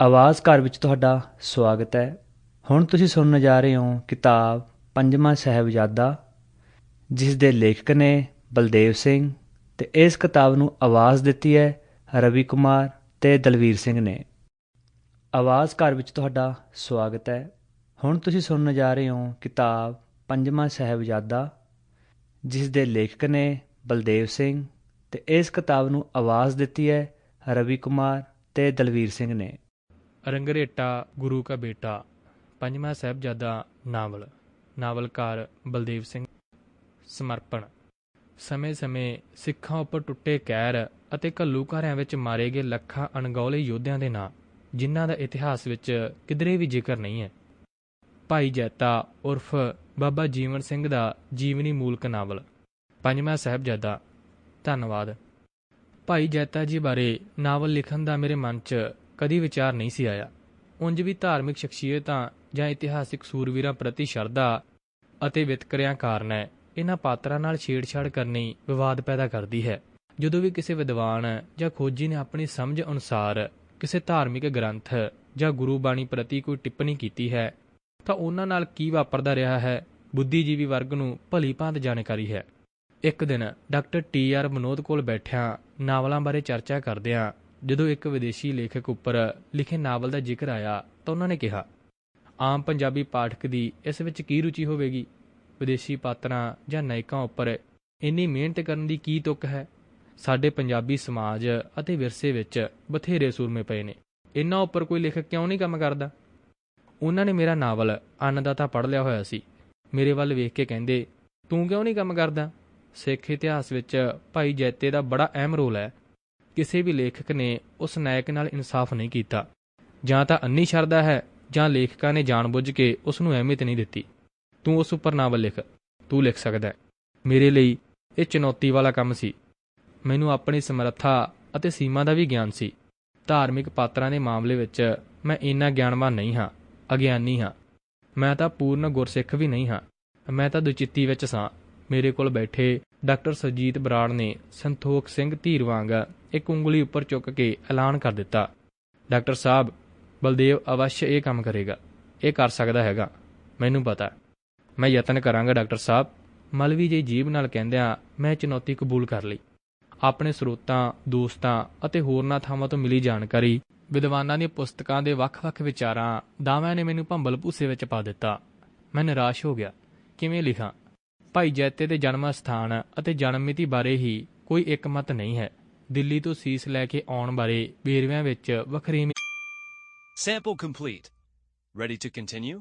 ਆਵਾਜ਼ ਘਰ ਵਿੱਚ ਤੁਹਾਡਾ ਸਵਾਗਤ ਹੈ। ਹੁਣ ਤੁਸੀਂ ਸੁਣਨ ਜਾ ਰਹੇ ਹੋ ਕਿਤਾਬ ਪੰਜਵਾਂ ਸਾਹਿਬਜ਼ਾਦਾ, ਜਿਸ ਦੇ ਲੇਖਕ ਨੇ ਬਲਦੇਵ ਸਿੰਘ ਤੇ ਇਸ ਕਿਤਾਬ ਨੂੰ ਆਵਾਜ਼ ਦਿੱਤੀ ਹੈ ਰਵੀ ਕੁਮਾਰ ਤੇ ਦਲਵੀਰ ਸਿੰਘ ਨੇ। ਆਵਾਜ਼ ਘਰ ਵਿੱਚ ਤੁਹਾਡਾ ਸਵਾਗਤ ਹੈ। ਹੁਣ ਤੁਸੀਂ ਸੁਣਨ ਜਾ ਰਹੇ ਹੋ ਕਿਤਾਬ ਪੰਜਵਾਂ ਸਾਹਿਬਜ਼ਾਦਾ, ਜਿਸ ਦੇ ਲੇਖਕ ਨੇ ਬਲਦੇਵ ਸਿੰਘ ਤੇ ਇਸ ਕਿਤਾਬ ਨੂੰ ਆਵਾਜ਼ ਦਿੱਤੀ ਹੈ ਰਵੀ ਕੁਮਾਰ ਤੇ ਦਲਵੀਰ ਸਿੰਘ ਨੇ। ਰੰਗਰੇਟਾ ਗੁਰੂ ਕਾ ਬੇਟਾ, ਪੰਜਵਾਂ ਸਾਹਿਬਜ਼ਾਦਾ ਨਾਵਲ, ਨਾਵਲਕਾਰ ਬਲਦੇਵ ਸਿੰਘ। ਸਮਰਪਣ। ਸਮੇਂ-ਸਮੇਂ ਸਿੱਖਾਂ ਉੱਪਰ ਟੁੱਟੇ ਕਹਿਰ ਅਤੇ ਘੱਲੂਘਾਰਿਆਂ ਵਿੱਚ ਮਾਰੇ ਗਏ ਲੱਖਾਂ ਅਣਗੌਲੇ ਯੋਧਿਆਂ ਦੇ ਨਾਂ, ਜਿਨ੍ਹਾਂ ਦਾ ਇਤਿਹਾਸ ਵਿੱਚ ਕਿਧਰੇ ਵੀ ਜ਼ਿਕਰ ਨਹੀਂ ਹੈ। ਭਾਈ ਜੈਤਾ ਉਰਫ ਬਾਬਾ ਜੀਵਨ ਸਿੰਘ ਦਾ ਜੀਵਨੀ ਮੂਲਕ ਨਾਵਲ, ਪੰਜਵਾਂ ਸਾਹਿਬਜ਼ਾਦਾ। ਧੰਨਵਾਦ। ਭਾਈ ਜੈਤਾ ਜੀ ਬਾਰੇ ਨਾਵਲ ਲਿਖਣ ਦਾ ਮੇਰੇ ਮਨ 'ਚ ਕਦੀ ਵਿਚਾਰ ਨਹੀਂ ਸੀ ਆਇਆ। ਉਂਝ ਵੀ ਧਾਰਮਿਕ ਸ਼ਖਸੀਅਤਾਂ ਜਾਂ ਇਤਿਹਾਸਿਕ ਸੂਰਵੀਰਾਂ ਪ੍ਰਤੀ ਸ਼ਰਧਾ ਅਤੇ ਵਿਤਕਰਿਆਂ ਕਾਰਨ ਹੈ ਇਹਨਾਂ ਪਾਤਰਾਂ ਨਾਲ ਛੇੜਛਾੜ ਕਰਨੀ ਵਿਵਾਦ ਪੈਦਾ ਕਰਦੀ ਹੈ। ਜਦੋਂ ਵੀ ਕਿਸੇ ਵਿਦਵਾਨ ਜਾਂ ਖੋਜੀ ਨੇ ਆਪਣੀ ਸਮਝ ਅਨੁਸਾਰ ਕਿਸੇ ਧਾਰਮਿਕ ਗ੍ਰੰਥ ਜਾਂ ਗੁਰੂ ਬਾਣੀ ਪ੍ਰਤੀ ਕੋਈ ਟਿੱਪਣੀ ਕੀਤੀ ਹੈ, ਤਾਂ ਉਹਨਾਂ ਨਾਲ ਕੀ ਵਾਪਰਦਾ ਰਿਹਾ ਹੈ, ਬੁੱਧੀਜੀਵੀ ਵਰਗ ਨੂੰ ਭਲੀ ਭਾਂਤ ਜਾਣਕਾਰੀ ਹੈ। ਇੱਕ ਦਿਨ ਡਾਕਟਰ ਟੀ ਆਰ ਮਨੋਦ ਕੋਲ ਬੈਠਿਆਂ ਨਾਵਲਾਂ ਬਾਰੇ ਚਰਚਾ ਕਰਦਿਆਂ ਜਦੋਂ ਇੱਕ ਵਿਦੇਸ਼ੀ ਲੇਖਕ ਉੱਪਰ ਲਿਖੇ ਨਾਵਲ ਦਾ ਜ਼ਿਕਰ ਆਇਆ ਤਾਂ ਉਹਨਾਂ ਨੇ ਕਿਹਾ, ਆਮ ਪੰਜਾਬੀ ਪਾਠਕ ਦੀ ਇਸ ਵਿੱਚ ਕੀ ਰੁਚੀ ਹੋਵੇਗੀ? ਵਿਦੇਸ਼ੀ ਪਾਤਰਾਂ ਜਾਂ ਨਾਇਕਾਂ ਉੱਪਰ ਇੰਨੀ ਮਿਹਨਤ ਕਰਨ ਦੀ ਕੀ ਤੁਕ ਹੈ? ਸਾਡੇ ਪੰਜਾਬੀ ਸਮਾਜ ਅਤੇ ਵਿਰਸੇ ਵਿੱਚ ਬਥੇਰੇ ਸੂਰਮੇ ਪਏ ਨੇ। ਇਹਨਾਂ ਉੱਪਰ ਕੋਈ ਲੇਖਕ ਕਿਉਂ ਨਹੀਂ ਕੰਮ ਕਰਦਾ? ਉਹਨਾਂ ਨੇ ਮੇਰਾ ਨਾਵਲ ਅੰਨਦਾਤਾ ਪੜ੍ਹ ਲਿਆ ਹੋਇਆ ਸੀ। ਮੇਰੇ ਵੱਲ ਵੇਖ ਕੇ ਕਹਿੰਦੇ, ਤੂੰ ਕਿਉਂ ਨਹੀਂ ਕੰਮ ਕਰਦਾ? ਸਿੱਖ ਇਤਿਹਾਸ ਵਿੱਚ ਭਾਈ ਜੈਤੇ ਦਾ ਬੜਾ ਅਹਿਮ ਰੋਲ ਹੈ। ਕਿਸੇ ਵੀ ਲੇਖਕ ਨੇ ਉਸ ਨਾਇਕ ਨਾਲ ਇਨਸਾਫ ਨਹੀਂ ਕੀਤਾ। ਜਾਂ ਤਾਂ ਅੰਨੀ ਸ਼ਰਦਾ ਹੈ, ਜਾਂ ਲੇਖਕਾਂ ਨੇ ਜਾਣਬੁੱਝ ਕੇ ਉਸ ਨੂੰ ਅਹਿਮੀਅਤ ਨਹੀਂ ਦਿੱਤੀ। ਤੂੰ ਉਸ ਉੱਪਰ ਨਾਵਲ ਲਿਖ। ਤੂੰ ਲਿਖ ਸਕਦਾ ਹੈ। ਮੇਰੇ ਲਈ ਇਹ ਚੁਣੌਤੀ ਵਾਲਾ ਕੰਮ ਸੀ। ਮੈਨੂੰ ਆਪਣੀ ਸਮਰੱਥਾ ਅਤੇ ਸੀਮਾ ਦਾ ਵੀ ਗਿਆਨ ਸੀ। ਧਾਰਮਿਕ ਪਾਤਰਾਂ ਦੇ ਮਾਮਲੇ ਵਿੱਚ ਮੈਂ ਇੰਨਾ ਗਿਆਨਵਾਨ ਨਹੀਂ ਹਾਂ, ਅਗਿਆਨੀ ਹਾਂ। ਮੈਂ ਤਾਂ ਪੂਰਨ ਗੁਰਸਿੱਖ ਵੀ ਨਹੀਂ ਹਾਂ। ਮੈਂ ਤਾਂ ਦੁਚਿੱਤੀ ਵਿੱਚ ਸਾਂ। ਮੇਰੇ ਕੋਲ ਬੈਠੇ ਡਾਕਟਰ ਸਰਜੀਤ ਬਰਾੜ ਨੇ ਸੰਤੋਖ ਸਿੰਘ ਧੀਰ ਵਾਂਗ ਇੱਕ ਉਂਗਲੀ ਉੱਪਰ ਚੁੱਕ ਕੇ ਐਲਾਨ ਕਰ ਦਿੱਤਾ। ਡਾਕਟਰ ਸਾਹਿਬ, ਬਲਦੇਵ ਅਵਸ਼ ਇਹ ਕੰਮ ਕਰੇਗਾ। ਇਹ ਕਰ ਸਕਦਾ ਹੈਗਾ, ਮੈਨੂੰ ਪਤਾ। ਮੈਂ ਯਤਨ ਕਰਾਂਗਾ ਡਾਕਟਰ ਸਾਹਿਬ। ਮਲਵੀ ਜੀ ਜੀਬ ਨਾਲ ਕਹਿੰਦਿਆਂ ਮੈਂ ਚੁਣੌਤੀ ਕਬੂਲ ਕਰ ਲਈ। ਆਪਣੇ ਸਰੋਤਾਂ, ਦੋਸਤਾਂ ਅਤੇ ਹੋਰਨਾਂ ਥਾਵਾਂ ਤੋਂ ਮਿਲੀ ਜਾਣਕਾਰੀ, ਵਿਦਵਾਨਾਂ ਦੀਆਂ ਪੁਸਤਕਾਂ ਦੇ ਵੱਖ-ਵੱਖ ਵਿਚਾਰਾਂ ਦਾਵਿਆਂ ਨੇ ਮੈਨੂੰ ਭੰਬਲ ਭੂਸੇ ਵਿੱਚ ਪਾ ਦਿੱਤਾ। ਮੈਂ ਨਿਰਾਸ਼ ਹੋ ਗਿਆ। ਕਿਵੇਂ ਲਿਖਾਂ? ਭਾਈ ਜੈਤੇ ਦੇ ਜਨਮ ਸਥਾਨ ਅਤੇ ਜਨਮ ਮਿਤੀ ਬਾਰੇ ਹੀ ਕੋਈ ਇੱਕ ਮਤ ਨਹੀਂ ਹੈ ਦਿੱਲੀ ਤੋਂ ਸੀਸ ਲੈ ਕੇ ਆਉਣ ਬਾਰੇ ਵੇਰਵਿਆਂ ਵਿੱਚ ਵੱਖਰੀ Sample complete. Ready to continue?